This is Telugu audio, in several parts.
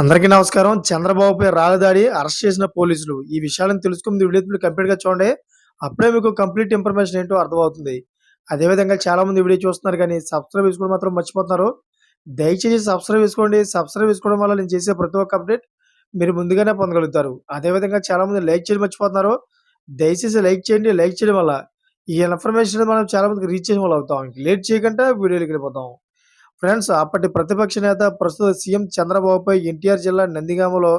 అందరికీ నమస్కారం. చంద్రబాబుపై రాలదాడి అరెస్ట్ చేసిన పోలీసులు. ఈ విషయాలను తెలుసుకుని వీడియో కంప్లీట్గా చూడండి. అప్పుడే మీకు కంప్లీట్ ఇన్ఫర్మేషన్ ఏంటో అర్థమవుతుంది. అదేవిధంగా చాలా మంది వీడియో చూస్తున్నారు కానీ సబ్స్క్రైబ్ చేసుకోవడం మాత్రం మర్చిపోతున్నారు. దయచేసి సబ్స్క్రైబ్ చేసుకోండి. సబ్స్క్రైబ్ చేసుకోవడం వల్ల నేను చేసే ప్రతి ఒక్క అప్డేట్ మీరు ముందుగానే పొందగలుగుతారు. అదేవిధంగా చాలా మంది లైక్ చేయడం మర్చిపోతున్నారు. దయచేసి లైక్ చేయండి. లైక్ చేయడం వల్ల ఈ ఇన్ఫర్మేషన్ మనం చాలా మందికి రీచ్ చేయడం వల్ల అవుతాం లేట్ చేయకుండా వీడియోకి వెళ్ళిపోతాం. ఫ్రెండ్స్ అప్పటి ప్రతిపక్ష నేత ప్రస్తుత సీఎం చంద్రబాబుపై ఎన్టీఆర్ జిల్లా నందిగామలో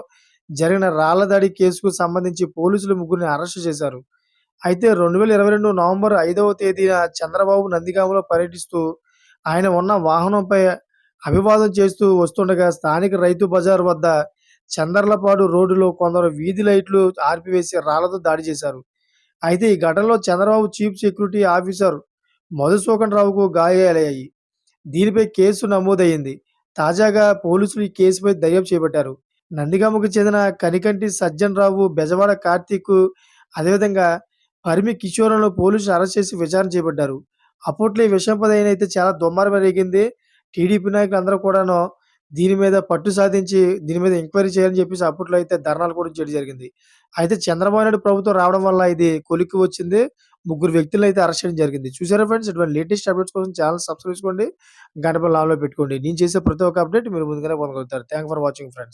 జరిగిన రాళ్ళ దాడి కేసుకు సంబంధించి పోలీసులు ముగ్గురిని అరెస్టు చేశారు. అయితే రెండు వేల ఇరవై రెండు నవంబర్ ఐదవ తేదీన చంద్రబాబు నందిగామలో పర్యటిస్తూ ఆయన ఉన్న వాహనంపై అభివాదం చేస్తూ వస్తుండగా స్థానిక రైతు బజార్ వద్ద చందర్లపాడు రోడ్డులో కొందరు వీధి లైట్లు ఆర్పివేసి రాళ్ళతో దాడి చేశారు. అయితే ఈ ఘటనలో Chandrababu chief security officer Madhusudan రావుకు గాయాలయ్యాయి. దీనిపై కేసు నమోదయ్యింది. తాజాగా పోలీసులు ఈ కేసుపై దర్యాప్తు చేపట్టారు. నందిగామకు చెందిన కనికంటి సజ్జన్ రావు బెజవాడ కార్తీక్ అదేవిధంగా పరిమి కిషోర్లను పోలీసులు అరెస్ట్ చేసి విచారణ చేపట్టారు. అప్పట్లో ఈ విషయంపై అయితే చాలా దుమ్మారం జరిగింది టీడీపీ నాయకులు అందరూ కూడాను దీని మీద పట్టు సాధించి దీని మీద ఎంక్వైరీ చేయాలని చెప్పేసి అప్పట్లో అయితే ధర్నాలు కూడా చేయడం జరిగింది. అయితే చంద్రబాబు నాయుడు ప్రభుత్వం రావడం వల్ల ఇది కొలిక్కి వచ్చింది. ముగ్గురు వ్యక్తులను అయితే అరెస్ట్ చేయడం జరిగింది. చూసారా ఫ్రెండ్స్ ఇటువంటి లేటెస్ట్ అప్డేట్స్ కోసం ఛానల్ సబ్స్క్రైబ్ చేసుకోండి. గంట లాలో పెట్టుకోండి. నేను చేసే ప్రతి ఒక్క అప్డేట్ మీరు ముందుగానే పొందగలుగుతారు. Thank for watching friends